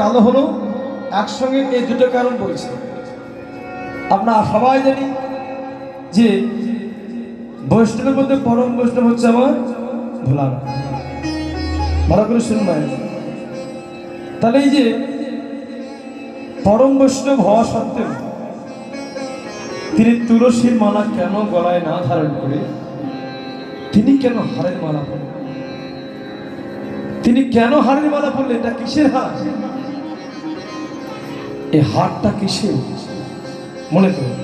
কালো হলো, একসঙ্গে এই দুটো কারণ বলছে। আমরা সবাই জানি যে বৈষ্ণবের মধ্যে পরম বৈষ্ণব হচ্ছে আমার ভোলানা ভালো করে শুনবেন তাহলে এই যে পরম বৈষ্ণব হওয়া সত্ত্বেও তিনি তুলসীর মালা কেন গলায় না ধারণ করে? তিনি কেন হারের মালা পড়লেন তিনি কেন হারের মালা পড়লেন এটা কিসের হার? এই হারটা কিসের মনে করুন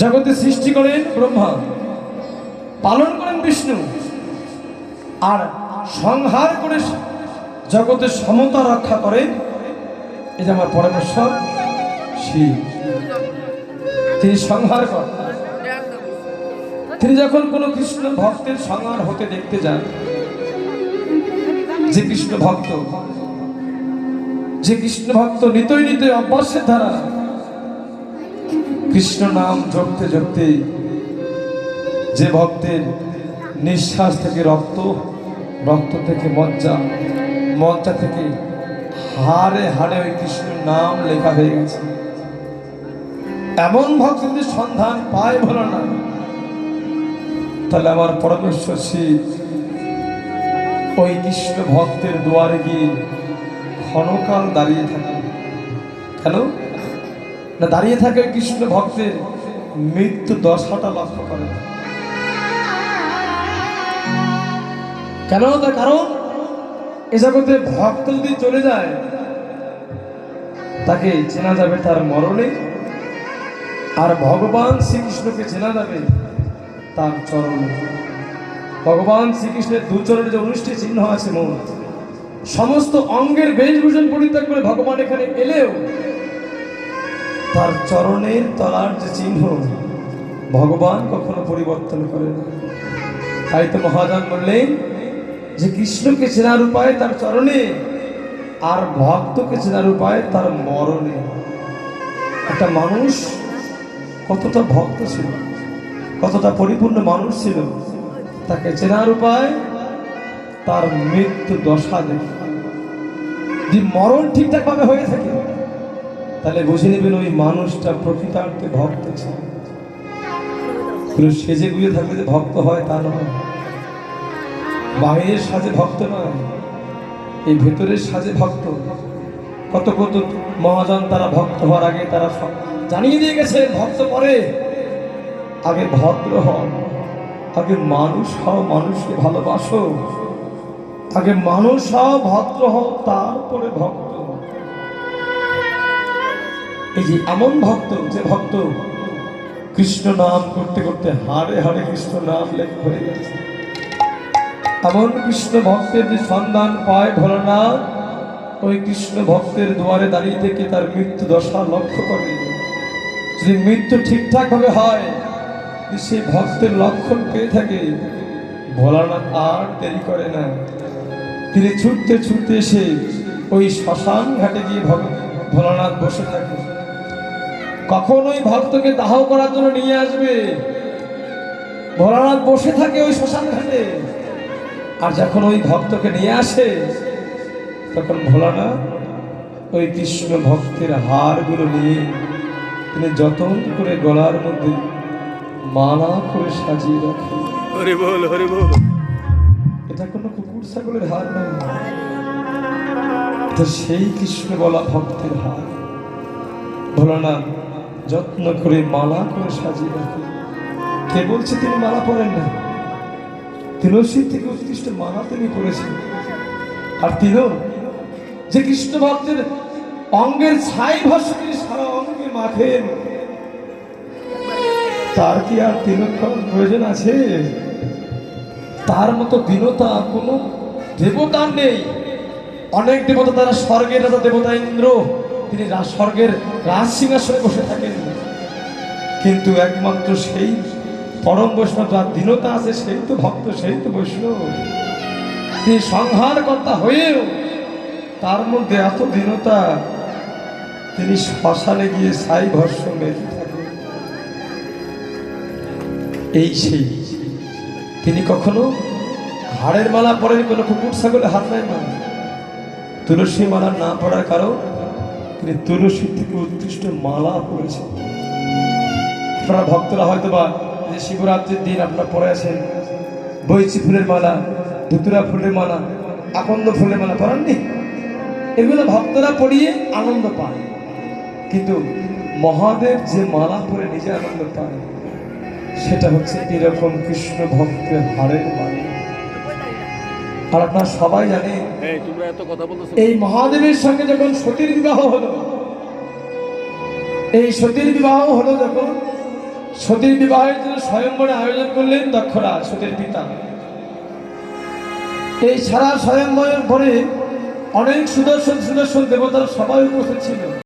জগতে সৃষ্টি করেন ব্রহ্মা, পালন করেন বিষ্ণু, আর সংহার করে জগতের সমতা রক্ষা করে। এই যে আমার পরমেশ্বর শিব তিনি সংহার করেন। তিনি যখন কোনো কৃষ্ণ ভক্তের সংহার হতে দেখতে যান, যে কৃষ্ণ ভক্ত যে কৃষ্ণ ভক্ত নিতই নিতই অভ্যাসের দ্বারা কৃষ্ণ নাম জপতে জপতে যে ভক্তের নিঃশ্বাস থেকে রক্ত রক্ত থেকে মজ্জা মজ্জা থেকে হারে হাড়ে ওই কৃষ্ণ নাম লেখা হয়ে গেছে। এমন ভক্ত যদি সন্ধান পায় ভালো না, তাহলে আমার পরমেশ্বর শিব ওই কৃষ্ণ ভক্তের দুয়ারে গিয়ে ক্ষণকাল দাঁড়িয়ে থাকে। কেন না, দাঁড়িয়ে থাকে কৃষ্ণ ভক্তের মৃত্যু দশাটা লক্ষ্য করে। কেন? তার কারণ, এ জগতে ভক্ত যদি চলে যায়, তাকে চেনা যাবে তার মরণে, আর ভগবান শ্রীকৃষ্ণকে চেনা যাবে তার চরণে। ভগবান শ্রীকৃষ্ণের দু চরণে যে অনুষ্ঠান চিহ্ন আছে মন সমস্ত অঙ্গের বেশভূষণ পরিত্যাগ করে ভগবান এখানে এলেও তার চরণের তলার যে চিহ্ন, ভগবান কখনো পরিবর্তন করে না। তাই তো মহাজন বললেন যে কৃষ্ণকে চেনার উপায় তার চরণে, আর ভক্তকে চেনার উপায় তার মরণে। একটা মানুষ কতটা ভক্ত ছিল, কতটা পরিপূর্ণ মানুষ ছিল, তাকে চেনার উপায় তার মৃত্যু দশা দেখে। যদি মরণ ঠিকঠাকভাবে হয়ে থাকে, তাহলে বুঝে নেবেন ওই মানুষটা প্রকৃতার্থে ভক্ত ছিল। সেজে গুজে থাকলে যে ভক্ত হয় তা নয়। বাইরের সাজে ভক্ত নয়, এই ভেতরের সাজে ভক্ত। কত কত মহাজন তারা ভক্ত হওয়ার আগে তারা জানিয়ে দিয়ে গেছে, ভক্ত পরে আগে ভদ্র হও, আগে মানুষ হও, মানুষকে ভালোবাসো। আগে মানুষ হও ভদ্র হও তারপরে ভক্ত এই যে এমন ভক্ত, যে ভক্ত কৃষ্ণ নাম করতে করতে হারে হাড়ে কৃষ্ণ নাম লেখ হয়ে গেছে এমন কৃষ্ণ ভক্তের যে সন্ধান পায় ভোলানাথ, ওই কৃষ্ণ ভক্তের দুয়ারে দাঁড়িয়ে থেকে তার মৃত্যু দশা লক্ষ্য করে। যদি মৃত্যু ঠিকঠাক ভাবে হয় সেই ভক্তের লক্ষণ পেয়ে থাকে, ভোলানাথ আর দেরি করে না। তিনি ছুটতে ছুটতে এসে ওই শ্মশান ঘাটে গিয়ে ভোলানাথ বসে থাকে। কখন ওই ভক্তকে দাহ করার জন্য নিয়ে আসবে? ভোলানাথ বসে থাকে ওই শ্মশান ঘাটে। আর যখন ওই ভক্তকে নিয়ে আসে, তখন ভোলানাথ ওই কৃষ্ণ ভক্তের হারগুলো নিয়ে তিনি যতন করে গলার মধ্যে মালা করে সাজিয়ে রাখে। হরি বল হরি বল। এটা কোনো কুকুর, ছাগলের হার নয় এটা সেই কৃষ্ণ বলা ভক্তের হার ভোলানাথ যত্ন করে মালা করে সাজিয়ে রাখে। কে বলছে তিনি মালা পরেন না? তুলসী থেকে উৎকৃষ্ট মালা তিনি করেছেন আর তিনিও যে কৃষ্ণ ভক্তের অঙ্গের ছাই তিনি সারা অঙ্গে মাখেন তার কি আর তিলক্ষণ প্রয়োজন আছে? তার মতো দীনতা কোনো দেবতার নেই। অনেক দেবতা তারা স্বর্গের রাজা দেবতা ইন্দ্র। তিনি স্বর্গের রাজ সিংহাসনে বসে থাকেন। কিন্তু একমাত্র সেই পরম বৈষ্ণব যার দীনতা আছে, সেই তো ভক্ত, সেই তো বৈষ্ণব। তিনি সংহারকর্তা হয়েও তার মধ্যে এত দীনতা তিনি শ্মশানে গিয়ে সাই ভস্য মেরে থাকেন। এই সেই তিনি কখনো হাড়ের মালা পরেন, কোনো কুকুর ছাগলে হাত নেয় না। তুলসী মালা না পড়ার কারণ তিনি তুলসী থেকে উৎকৃষ্ট মালা পড়েছে আপনারা ভক্তরা হয়তো বা যে শিবরাত্রির দিন আপনারা পড়ে আছেন, বৈচি ফুলের মালা, ধুতুরা ফুলের মালা, আকন্দ ফুলের মালা পড়াননি এগুলো ভক্তরা পড়িয়ে আনন্দ পায় কিন্তু মহাদেব যে মালা পরে নিজে আনন্দ পায় সেটা হচ্ছে এরকম কৃষ্ণ ভক্তের হাড়ের মালা আর আপনারা সবাই জানে এই মহাদেবের সঙ্গে যখন সতীর বিবাহ হলো এই সতীর বিবাহ হলো যখন সতীর বিবাহের জন্য স্বয়ংবরে আয়োজন করলেন দক্ষরা সতীর পিতা। এই সারা স্বয়ংবরের পরে অনেক সুদর্শন সুদর্শন দেবতারা সবাই উপস্থিত ছিল